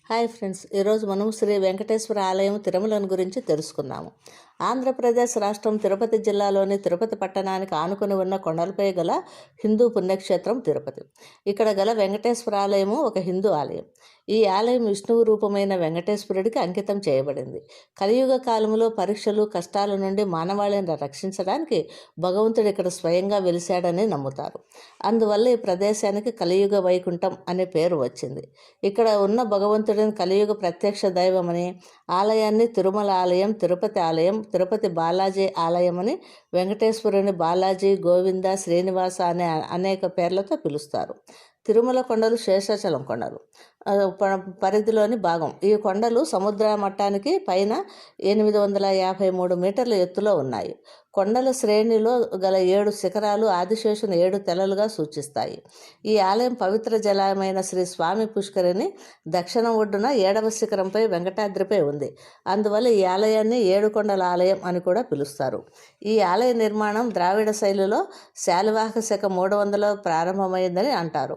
Hi friends ఈరోజు మనం శ్రీ వెంకటేశ్వర ఆలయం తిరుమలను గురించి తెలుసుకుందాము. ఆంధ్రప్రదేశ్ రాష్ట్రం తిరుపతి జిల్లాలోని తిరుపతి పట్టణానికి ఆనుకుని ఉన్న కొండలపై గల హిందూ పుణ్యక్షేత్రం తిరుపతి. ఇక్కడ గల వెంకటేశ్వర ఆలయము ఒక హిందూ ఆలయం. ఈ ఆలయం విష్ణువు రూపమైన వెంకటేశ్వరుడికి అంకితం చేయబడింది. కలియుగ కాలంలో పరీక్షలు కష్టాల నుండి మానవాళిని రక్షించడానికి భగవంతుడు ఇక్కడ స్వయంగా వెలిశాడని నమ్ముతారు. అందువల్ల ఈ ప్రదేశానికి కలియుగ వైకుంఠం అనే పేరు వచ్చింది. ఇక్కడ ఉన్న భగవంతుడిని కలియుగ ప్రత్యక్ష దైవమని ఆలయాన్ని తిరుమల ఆలయం తిరుపతి ఆలయం తిరుపతి బాలాజీ ఆలయం అని వెంకటేశ్వరుని బాలాజీ గోవింద శ్రీనివాస అనే అనేక పేర్లతో పిలుస్తారు. తిరుమల కొండలు శేషాచలం కొండలు. పరిధిలోని భాగం. ఈ కొండలు సముద్ర మట్టానికి పైన ఎనిమిది వందల యాభై మూడు మీటర్ల ఎత్తులో ఉన్నాయి. కొండల శ్రేణిలో గల ఏడు శిఖరాలు ఆదిశేషుని ఏడు తెలలుగా సూచిస్తాయి. ఈ ఆలయం పవిత్ర జలమైన శ్రీ స్వామి పుష్కరిణి దక్షిణ ఒడ్డున ఏడవ శిఖరంపై వెంకటాద్రిపై ఉంది. అందువల్ల ఈ ఆలయాన్ని ఏడుకొండల ఆలయం అని కూడా పిలుస్తారు. ఈ ఆలయ నిర్మాణం ద్రావిడ శైలిలో శాలివాహక శక మూడు వందలో ప్రారంభమైందని అంటారు.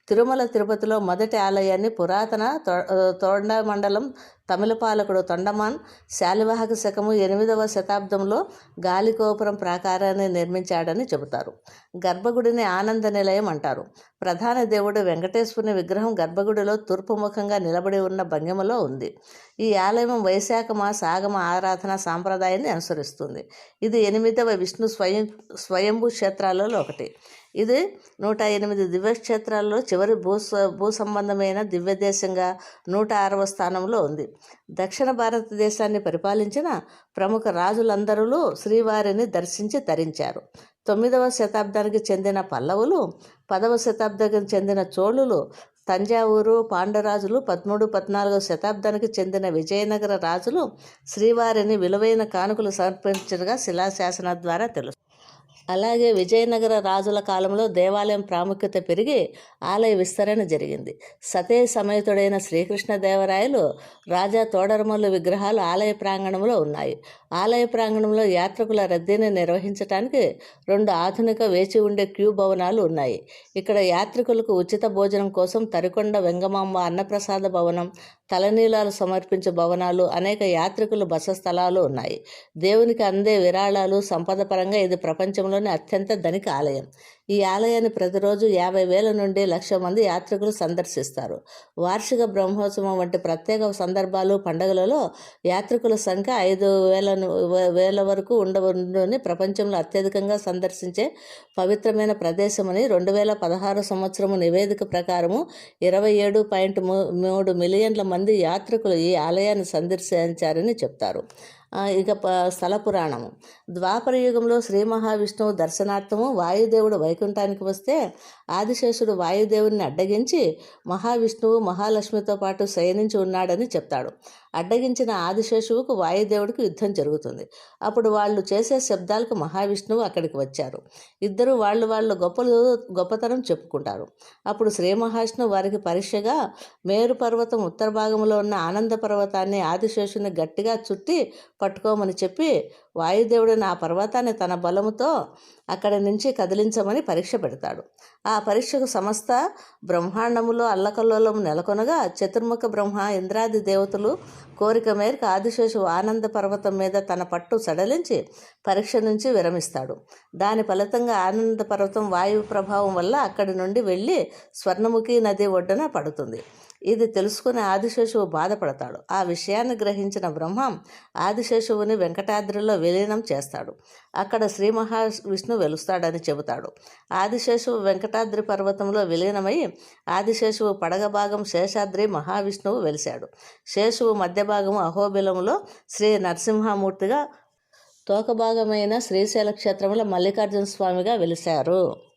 తిరుమల తిరుపతిలో మొదటి ఆలయాన్ని పురాతన తొ- మండలం తమిళ పాలకుడు తొండమాన్ శాలివాహక శకము ఎనిమిదవ శతాబ్దంలో గాలిగోపురం ప్రాకారాన్ని నిర్మించాడని చెబుతారు. గర్భగుడిని ఆనంద నిలయం అంటారు. ప్రధాన దేవుడు వెంకటేశ్వరుని విగ్రహం గర్భగుడిలో తూర్పు ముఖంగా నిలబడి ఉన్న భంగిమలో ఉంది. ఈ ఆలయం వైశాఖ మాస ఆగమ ఆరాధన సాంప్రదాయాన్ని అనుసరిస్తుంది. ఇది ఎనిమిదవ విష్ణు స్వయం స్వయంభూ క్షేత్రాలలో ఒకటి. ఇది నూట ఎనిమిది దివ్యక్షేత్రాల్లో చివరి భూ భూ సంబంధమైన దివ్యదేశంగా నూట ఆరవ స్థానంలో ఉంది. దక్షిణ భారతదేశాన్ని పరిపాలించిన ప్రముఖ రాజులందరూ శ్రీవారిని దర్శించి తరించారు. తొమ్మిదవ శతాబ్దానికి చెందిన పల్లవులు పదవ శతాబ్దానికి చెందిన చోళులు తంజావూరు పాండరాజులు పదమూడు పద్నాలుగవ శతాబ్దానికి చెందిన విజయనగర రాజులు శ్రీవారిని విలువైన కానుకలు సమర్పించగా శిలాశాసన ద్వారా తెలుసు. అలాగే విజయనగర రాజుల కాలంలో దేవాలయం ప్రాముఖ్యత పెరిగి ఆలయ విస్తరణ జరిగింది. సతే సమేతుడైన శ్రీకృష్ణదేవరాయలు రాజా తోడరమల్లు విగ్రహాలు ఆలయ ప్రాంగణంలో ఉన్నాయి. ఆలయ ప్రాంగణంలో యాత్రికుల రద్దీని నిర్వహించడానికి రెండు ఆధునిక వేచి ఉండే క్యూ భవనాలు ఉన్నాయి. ఇక్కడ యాత్రికులకు ఉచిత భోజనం కోసం తరికొండ వెంగమాంబ అన్నప్రసాద భవనం తలనీలాలు సమర్పించే భవనాలు అనేక యాత్రికుల బస స్థలాలు ఉన్నాయి. దేవునికి అందే విరాళాలు సంపద పరంగా ఇది ప్రపంచంలోని అత్యంత ధనిక ఆలయం. ఈ ఆలయాన్ని ప్రతిరోజు యాభై వేల నుండి లక్ష మంది యాత్రికులు సందర్శిస్తారు. వార్షిక బ్రహ్మోత్సవం వంటి ప్రత్యేక సందర్భాలు పండుగలలో యాత్రికుల సంఖ్య ఐదు వేల వేల వరకు ఉండవని ప్రపంచంలో అత్యధికంగా సందర్శించే పవిత్రమైన ప్రదేశమని రెండు వేల పదహారు సంవత్సరము నివేదిక ప్రకారము ఇరవై ఏడు పాయింట్ మూడు మిలియన్ల మంది యాత్రికులు ఈ ఆలయాన్ని సందర్శించారని చెప్తారు. ఇక ప స్థల పురాణము. ద్వాపరయుగంలో శ్రీ మహావిష్ణువు దర్శనార్థము వాయుదేవుడు వైకుంఠానికి వస్తే ఆదిశేషుడు వాయుదేవుని అడ్డగించి మహావిష్ణువు మహాలక్ష్మితో పాటు శయనించి ఉన్నాడని చెప్తాడు. అడ్డగించిన ఆదిశేషువుకు వాయుదేవుడికి యుద్ధం జరుగుతుంది. అప్పుడు వాళ్ళు చేసే శబ్దాలకు మహావిష్ణువు అక్కడికి వచ్చారు. ఇద్దరు వాళ్ళు వాళ్ళ గొప్పలు గొప్పతనం చెప్పుకుంటారు. అప్పుడు శ్రీ మహావిష్ణువు వారికి పరీక్షగా మేరు పర్వతం ఉత్తర భాగంలో ఉన్న ఆనంద పర్వతాన్ని ఆదిశేషుని గట్టిగా చుట్టి పట్టుకోమని చెప్పి వాయుదేవుడిని ఆ పర్వతాన్ని తన బలముతో అక్కడి నుంచి కదిలించమని పరీక్ష పెడతాడు. ఆ పరీక్షకు సమస్త బ్రహ్మాండములో అల్లకల్లోలం నెలకొనగా చతుర్ముఖ బ్రహ్మ ఇంద్రాది దేవతలు కోరిక మేరకు ఆదిశేషు ఆనంద పర్వతం మీద తన పట్టు సడలించి పరీక్ష నుంచి విరమిస్తాడు. దాని ఫలితంగా ఆనంద పర్వతం వాయువు ప్రభావం వల్ల అక్కడి నుండి వెళ్ళి స్వర్ణముఖి నది ఒడ్డున పడుతుంది. ఇది తెలుసుకుని ఆదిశేషువు బాధపడతాడు. ఆ విషయాన్ని గ్రహించిన బ్రహ్మ ఆదిశేషువుని వెంకటాద్రిలో విలీనం చేస్తాడు. అక్కడ శ్రీ మహావిష్ణు వెలుస్తాడని చెబుతాడు. ఆదిశేషువు వెంకటాద్రి పర్వతంలో విలీనమై ఆదిశేషువు పడగ భాగం శేషాద్రి మహావిష్ణువు వెలిశాడు. శేషువు మధ్య భాగం అహోబిలములో శ్రీ నరసింహమూర్తిగా తోకభాగమైన శ్రీశైల క్షేత్రంలో మల్లికార్జున స్వామిగా వెలిశారు.